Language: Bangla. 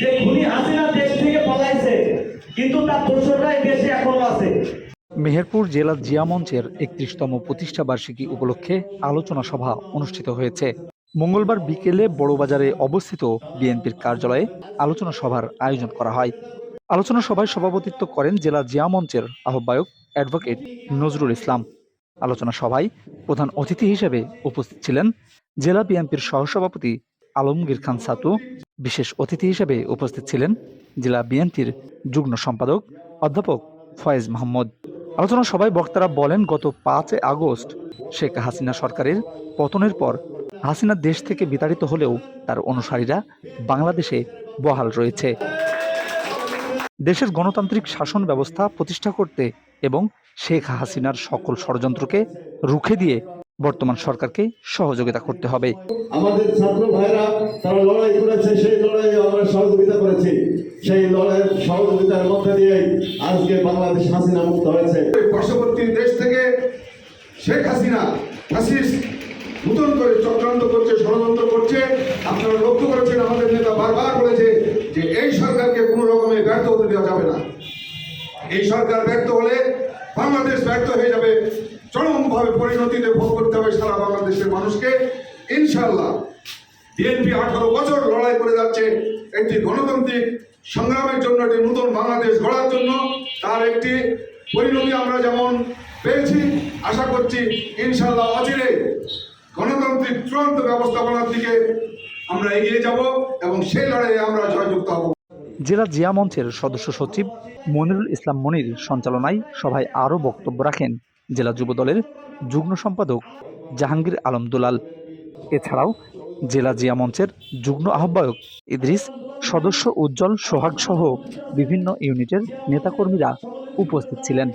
যে খুনি হাসিনা দেশ থেকে পলাইছে, কিন্তু তার দোষরাই দেশে এখনও আছে। মেহেরপুর জেলা জিয়া মঞ্চের একত্রিশতম প্রতিষ্ঠা বার্ষিকী উপলক্ষে আলোচনা সভা অনুষ্ঠিত হয়েছে। মঙ্গলবার বিকেলে বড়বাজারে অবস্থিত বিএনপির কার্যালয়ে আলোচনা সভার আয়োজন করা হয়। আলোচনা সভায় সভাপতিত্ব করেন জেলা জিয়া মঞ্চের আহ্বায়ক অ্যাডভোকেট নজরুল ইসলাম। আলোচনা সভায় প্রধান অতিথি হিসেবে উপস্থিত ছিলেন জেলা বিএনপির সহসভাপতি আলমগীর খান সাতু বিশেষ অতিথি হিসেবে উপস্থিত ছিলেন জেলা বিএনপির যুগ্ম সম্পাদক অধ্যাপক ফয়েজ মাহমুদ। আলোচনা সভায় বক্তারা বলেন, গত পাঁচ আগস্ট শেখ হাসিনা সরকারের পতনের পর হাসিনা দেশ থেকে বিতাড়িত হলেও তার অনুসারীরা বাংলাদেশে বহাল রয়েছে। দেশের গণতান্ত্রিক শাসন ব্যবস্থা প্রতিষ্ঠা করতে এবং শেখ হাসিনার সকল ষড়যন্ত্রকে রুখে দিয়ে বর্তমান সরকারকে সহযোগিতা করতে হবে। আমাদের ছাত্র ভাইরা তারা লড়াই করেছে সেই লড়াইয়ে আমরা সহযোগিতা করেছি। সেই লড়াইয়ের সহযোগিতার মধ্যে দিয়ে আজকে বাংলাদেশ হাসিনা মুক্ত হয়েছে। পার্শ্ববর্তী দেশ থেকে শেখ হাসিনা ফ্যাসিস্ট নতুন করে চক্রান্ত করছে ষড়যন্ত্র করছে। আপনারা লক্ষ্য করেছেন আমাদের নেতা বারবার বলেছে যে এই সরকারকে কোনো রকমে ব্যর্থ হতে দেওয়া যাবে না। এই সরকার ব্যর্থ হলে বাংলাদেশ ব্যর্থ হয়ে যাবে। চরমভাবে পরিণতিতে ভোগ করতে হবে সারা বাংলাদেশের মানুষকে। ইনশাল্লাহ বিএনপি আঠারো বছর লড়াই করে যাচ্ছে। একটি গণতান্ত্রিক সংগ্রামের জন্য, একটি নতুন বাংলাদেশ গড়ার জন্য তার একটি পরিণতি আমরা যেমন পেয়েছি, আশা করছি ইনশাল্লাহ অচিরে গণতান্ত্রিক চূড়ান্ত ব্যবস্থাপনার দিকে আমরা এগিয়ে যাব এবং সেই লড়াইয়ে আমরা জয়যুক্ত হব। জেলা জিয়া মঞ্চের সদস্য সচিব মনিরুল ইসলাম মনির সঞ্চালনায় সভায় আরও বক্তব্য রাখেন। জেলা যুব দলের যুগ্ম সম্পাদক জাহাঙ্গীর আলম দুলাল। এছাড়াও জেলা জিয়া মঞ্চের যুগ্ম আহ্বায়ক ইদ্রিস, সদস্য উজ্জ্বল সোহাগ সহ বিভিন্ন ইউনিটের নেতাকর্মীরা উপস্থিত ছিলেন।